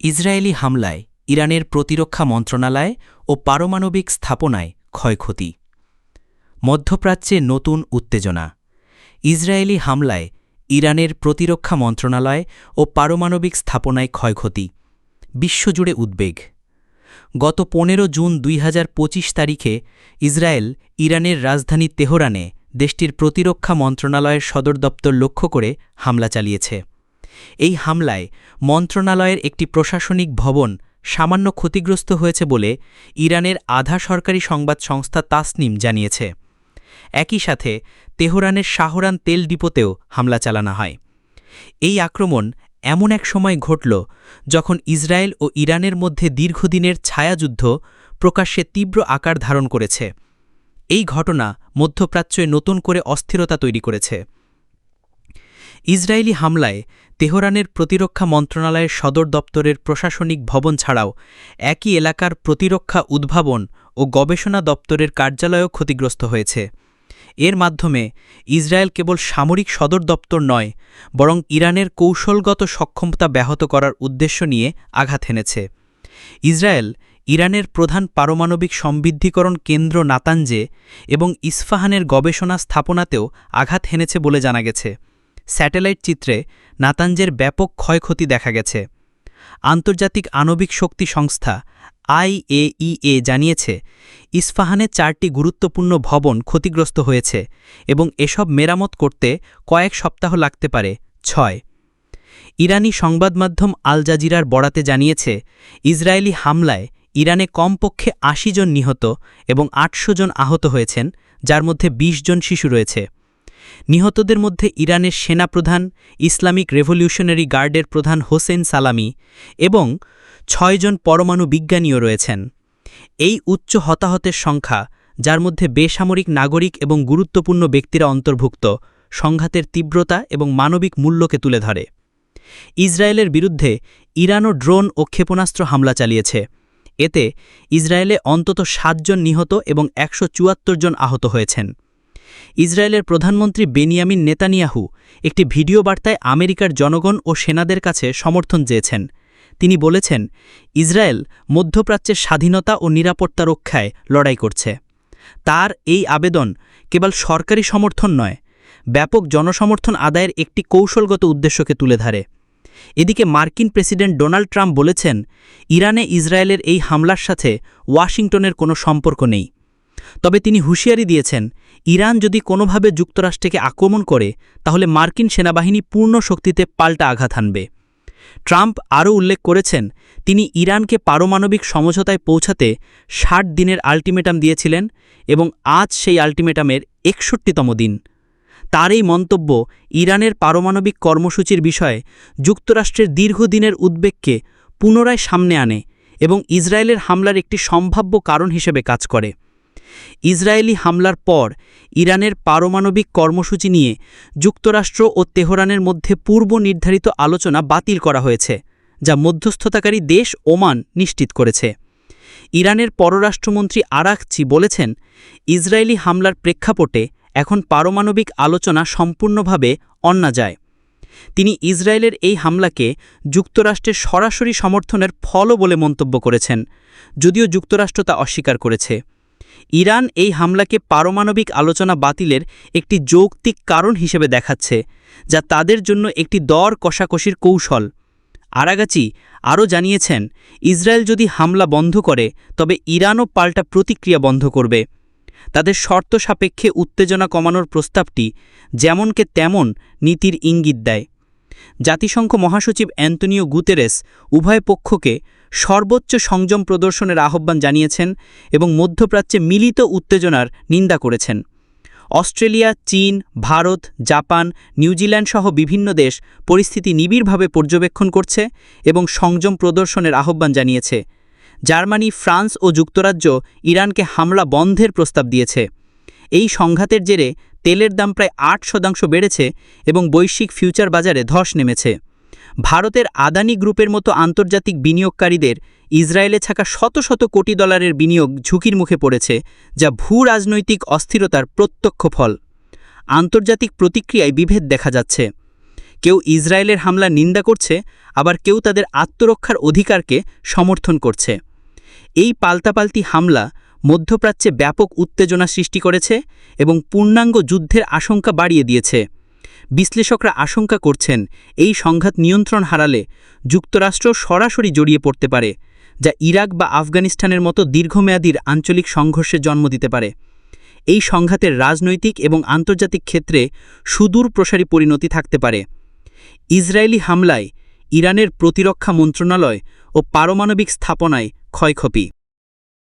Israeli হামলায় ইরানের প্রতিরক্ষা মন্ত্রণালয় ও পারমাণবিক স্থাপনায় ক্ষয়ক্ষতি। মধ্যপ্রাচ্যে নতুন উত্তেজনা। ইসরায়েলি হামলায় ইরানের প্রতিরক্ষা মন্ত্রণালয় ও পারমাণবিক স্থাপনায় ক্ষয়ক্ষতি। বিশ্বজুড়ে উদ্বেগ। গত পনেরো জুন দুই হাজার পঁচিশ তারিখে ইসরায়েল ইরানের রাজধানী তেহরানে দেশটির প্রতিরক্ষা মন্ত্রণালয়ের সদর দপ্তর লক্ষ্য করে হামলা চালিয়েছে। এই হামলায় মন্ত্রণালয়ের একটি প্রশাসনিক ভবন সামান্য ক্ষতিগ্রস্ত হয়েছে বলে ইরানের আধা সরকারি সংবাদ সংস্থা তাসনিম জানিয়েছে। একই সাথে তেহরানের শাহরান তেল ডিপোতেও হামলা চালানো হয়। এই আক্রমণ এমন এক সময় ঘটল যখন ইসরায়েল ও ইরানের মধ্যে দীর্ঘদিনের ছায়াযুদ্ধ প্রকাশ্যে তীব্র আকার ধারণ করেছে। এই ঘটনা মধ্যপ্রাচ্যে নতুন করে অস্থিরতা তৈরি করেছে। ইসরায়েলি হামলায় তেহরানের প্রতিরক্ষা মন্ত্রণালয়ের সদর দপ্তরের প্রশাসনিক ভবন ছাড়াও একই এলাকার প্রতিরক্ষা উদ্ভাবন ও গবেষণা দপ্তরের কার্যালয়ও ক্ষতিগ্রস্ত হয়েছে। এর মাধ্যমে ইসরায়েল কেবল সামরিক সদর দপ্তর নয়, বরং ইরানের কৌশলগত সক্ষমতা ব্যাহত করার উদ্দেশ্য নিয়ে আঘাত হেনেছে ইসরায়েল ইরানের প্রধান পারমাণবিক সমৃদ্ধিকরণ কেন্দ্র নাতানজে এবং ইস্ফাহানের গবেষণা স্থাপনাতেও আঘাত হেনেছে বলে জানা গেছে। স্যাটেলাইট চিত্রে নাতাঞ্জের ব্যাপক ক্ষয়ক্ষতি দেখা গেছে। আন্তর্জাতিক আণবিক শক্তি সংস্থা আইএইএ জানিয়েছে, ইস্ফাহানে চারটি গুরুত্বপূর্ণ ভবন ক্ষতিগ্রস্ত হয়েছে এবং এসব মেরামত করতে কয়েক সপ্তাহ লাগতে পারে। ছয়, ইরানি সংবাদমাধ্যম আল জাজিরার বরাতে জানিয়েছে, ইসরায়েলি হামলায় ইরানে কমপক্ষে আশি জন নিহত এবং আটশো জন আহত হয়েছেন, যার মধ্যে ২০ জন শিশু রয়েছে। নিহতদের মধ্যে ইরানের সেনাপ্রধান ইসলামিক রেভলিউশনারি গার্ডের প্রধান হোসেন সালামি এবং ছয়জন পরমাণু বিজ্ঞানীও রয়েছেন। এই উচ্চ হতাহতের সংখ্যা, যার মধ্যে বেসামরিক নাগরিক এবং গুরুত্বপূর্ণ ব্যক্তিরা অন্তর্ভুক্ত, সংঘাতের তীব্রতা এবং মানবিক মূল্যকে তুলে ধরে। ইসরায়েলের বিরুদ্ধে ইরানও ড্রোন ও ক্ষেপণাস্ত্র হামলা চালিয়েছে। এতে ইসরায়েলে অন্তত সাতজন নিহত এবং একশো চুয়াত্তর জন আহত হয়েছেন। ইসরায়েলের প্রধানমন্ত্রী বেনিয়ামিন নেতানিয়াহু একটি ভিডিও বার্তায় আমেরিকার জনগণ ও সেনাদের কাছে সমর্থন চেয়েছেন। তিনি বলেছেন, ইসরায়েল মধ্যপ্রাচ্যের স্বাধীনতা ও নিরাপত্তা রক্ষায় লড়াই করছে। তার এই আবেদন কেবল সরকারি সমর্থন নয়, ব্যাপক জনসমর্থন আদায়ের একটি কৌশলগত উদ্দেশ্যকে তুলে ধরে। এদিকে মার্কিন প্রেসিডেন্ট ডোনাল্ড ট্রাম্প বলেছেন, ইরানে ইসরায়েলের এই হামলার সাথে ওয়াশিংটনের কোনো সম্পর্ক নেই। তবে তিনি হুঁশিয়ারি দিয়েছেন ইরান যদি কোনোভাবে যুক্তরাষ্ট্রকে আক্রমণ করে, তাহলে মার্কিন সেনাবাহিনী পূর্ণ শক্তিতে পাল্টা আঘাত হানবে। ট্রাম্প আরও উল্লেখ করেছেন, তিনি ইরানকে পারমাণবিক সমঝোতায় পৌঁছাতে ষাট দিনের আল্টিমেটাম দিয়েছিলেন এবং আজ সেই আল্টিমেটামের একষট্টিতম দিন। তার এই মন্তব্য ইরানের পারমাণবিক কর্মসূচির বিষয়ে যুক্তরাষ্ট্রের দীর্ঘদিনের উদ্বেগকে পুনরায় সামনে আনে এবং ইসরায়েলের হামলার একটি সম্ভাব্য কারণ হিসেবে কাজ করে। ইসরায়েলি হামলার পর ইরানের পারমাণবিক কর্মসূচি নিয়ে যুক্তরাষ্ট্র ও তেহরানের মধ্যে পূর্ব নির্ধারিত আলোচনা বাতিল করা হয়েছে, যা মধ্যস্থতাকারী দেশ ওমান নিশ্চিত করেছে। ইরানের পররাষ্ট্রমন্ত্রী আরাকচি বলেছেন, ইসরায়েলি হামলার প্রেক্ষাপটে এখন পারমাণবিক আলোচনা সম্পূর্ণভাবে অন্না যায়। তিনি ইসরায়েলের এই হামলাকে যুক্তরাষ্ট্রের সরাসরি সমর্থনের ফলও বলে মন্তব্য করেছেন, যদিও যুক্তরাষ্ট্র তা অস্বীকার করেছে। ইরান এই হামলাকে পারমাণবিক আলোচনা বাতিলের একটি যৌক্তিক কারণ হিসেবে দেখাচ্ছে, যা তাদের জন্য একটি দর কষাকষির কৌশল। আরাগাচি আরও জানিয়েছেন, ইসরায়েল যদি হামলা বন্ধ করে, তবে ইরানও পাল্টা প্রতিক্রিয়া বন্ধ করবে। তাদের শর্ত সাপেক্ষে উত্তেজনা কমানোর প্রস্তাবটি যেমনকে তেমন নীতির ইঙ্গিত দেয়। জাতিসংঘ মহাসচিব অ্যান্টনিও গুতেরেস উভয় পক্ষকে সর্বোচ্চ সংযম প্রদর্শনের আহ্বান জানিয়েছেন এবং মধ্যপ্রাচ্যে মিলিত উত্তেজনার নিন্দা করেছেন। অস্ট্রেলিয়া, চীন, ভারত, জাপান, নিউজিল্যান্ড সহ বিভিন্ন দেশ পরিস্থিতি নিবিড়ভাবে পর্যবেক্ষণ করছে এবং সংযম প্রদর্শনের আহ্বান জানিয়েছে। জার্মানি, ফ্রান্স ও যুক্তরাজ্য ইরানকে হামলা বন্ধের প্রস্তাব দিয়েছে। এই সংঘাতের জেরে তেলের দাম প্রায় আট শতাংশ বেড়েছে এবং বৈশ্বিক ফিউচার বাজারে ধস নেমেছে। ভারতের আদানি গ্রুপের মতো আন্তর্জাতিক বিনিয়োগকারীদের ইসরায়েলে থাকা শত শত কোটি ডলারের বিনিয়োগ ঝুঁকির মুখে পড়েছে, যা ভূ রাজনৈতিক অস্থিরতার প্রত্যক্ষ ফল। আন্তর্জাতিক প্রতিক্রিয়ায় বিভেদ দেখা যাচ্ছে। কেউ ইসরায়েলের হামলা নিন্দা করছে, আবার কেউ তাদের আত্মরক্ষার অধিকারকে সমর্থন করছে। এই পাল্টাপাল্টি হামলা মধ্যপ্রাচ্যে ব্যাপক উত্তেজনা সৃষ্টি করেছে এবং পূর্ণাঙ্গ যুদ্ধের আশঙ্কা বাড়িয়ে দিয়েছে। বিশ্লেষকরা আশঙ্কা করছেন এই সংঘাত নিয়ন্ত্রণ হারালে যুক্তরাষ্ট্র সরাসরি জড়িয়ে পড়তে পারে, যা ইরাক বা আফগানিস্তানের মতো দীর্ঘমেয়াদীর আঞ্চলিক সংঘর্ষের জন্ম দিতে পারে। এই সংঘাতের রাজনৈতিক এবং আন্তর্জাতিক ক্ষেত্রে সুদূর প্রসারী পরিণতি থাকতে পারে। ইসরায়েলি হামলায় ইরানের প্রতিরক্ষা মন্ত্রণালয় ও পারমাণবিক স্থাপনায় ক্ষয়ক্ষতি।